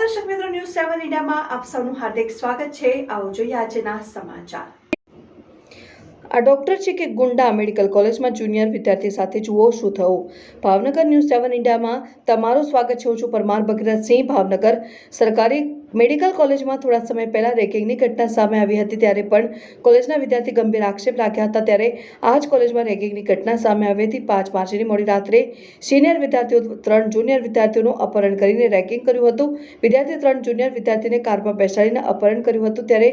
ન્યૂઝમાં આપ સૌનું હાર્દિક સ્વાગત છે. આવો જોઈએ આજના સમાચાર. આ ડોક્ટર છે કે ગુંડા મેડિકલ કોલેજમાં જુનિયર વિદ્યાર્થી સાથે જુઓ શું થયું. ભાવનગર ન્યૂઝ સેવન ઇન્ડિયામાં તમારું સ્વાગત છે. હું છું પરમાર ભગીરથસિંહ. ભાવનગર સરકારી મેડિકલ કોલેજમાં થોડા સમય પહેલાં રેકિંગની ઘટના સામે આવી હતી ત્યારે પણ કોલેજના વિદ્યાર્થી ગંભીર આક્ષેપ રાખ્યા હતા. ત્યારે આ જ કોલેજમાં રેગિંગની ઘટના સામે આવી હતી. પાંચ માર્ચની મોડી રાત્રે સિનિયર વિદ્યાર્થીઓ ત્રણ જુનિયર વિદ્યાર્થીઓનું અપહરણ કરીને રેકિંગ કર્યું હતું. વિદ્યાર્થી ત્રણ જુનિયર વિદ્યાર્થીને કારમાં બેસાડીને અપહરણ કર્યું હતું. ત્યારે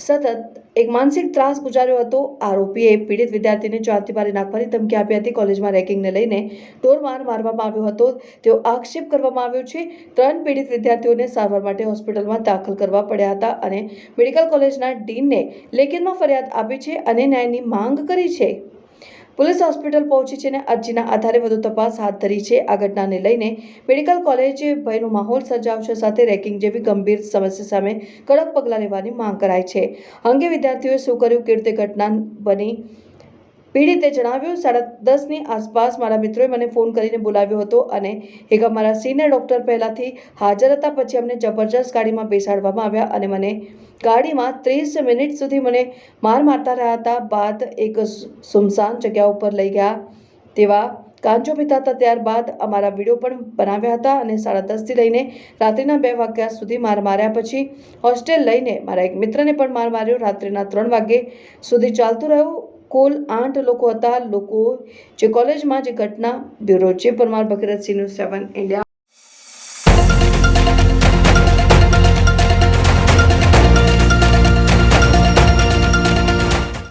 સતત એક માનસિક ત્રાસ ગુજાર્યો હતો. આરોપીએ પીડિત વિદ્યાર્થીને ચારથી મારી નાખવાની ધમકી આપી હતી. કોલેજમાં રેકિંગને લઈને ઢોરમાર મારવામાં આવ્યો હતો. તેવો આક્ષેપ કરવામાં આવ્યો છે. ત્રણ પીડિત વિદ્યાર્થીઓને સારવાર માટે હોસ્પિટલમાં દાખલ કરવા પડ્યા હતા અને મેડિકલ કોલેજના ડીનને લેખિતમાં ફરિયાદ આપી છે અને ન્યાયની માંગ કરી છે. પોલીસ હોસ્પિટલ પહોંચી છે અને અરજીના આધારે વધુ તપાસ હાથ ધરી છે. આ ઘટનાને લઈને મેડિકલ કોલેજ ભયનો માહોલ સર્જાવશે સાથે રેકિંગ જેવી ગંભીર સમસ્યા સામે કડક પગલાં લેવાની માંગ કરાઈ છે. અંગે વિદ્યાર્થીઓએ શું કર્યું, કેવી ઘટના બની? પીડિતે જણાવ્યું, સાડા દસની આસપાસ મારા મિત્રોએ મને ફોન કરીને બોલાવ્યો હતો અને એક અમારા સિનિયર ડૉક્ટર પહેલાંથી હાજર હતા, પછી અમને જબરજસ્ત ગાડીમાં બેસાડવામાં આવ્યા અને મને ગાડીમાં ત્રીસ મિનિટ સુધી મને માર મારતા રહ્યા હતા. બાદ એક સુમસાન જગ્યા ઉપર લઈ ગયા તેવા કાંચો પીતા હતા. ત્યારબાદ અમારા વીડિયો પણ બનાવ્યા હતા અને સાડા દસથી લઈને રાત્રિના બે વાગ્યા સુધી માર માર્યા પછી હોસ્ટેલ લઈને મારા એક મિત્રને પણ માર માર્યો. રાત્રિના ત્રણ વાગ્યે સુધી ચાલતું રહ્યું. કુલ આઠ લોકો હતા. લોકો જે કોલેજમાં જે ઘટના બ્યુરો ચીફ પરમાર ભગીરથસિંહનું સેવન ઇન્ડિયા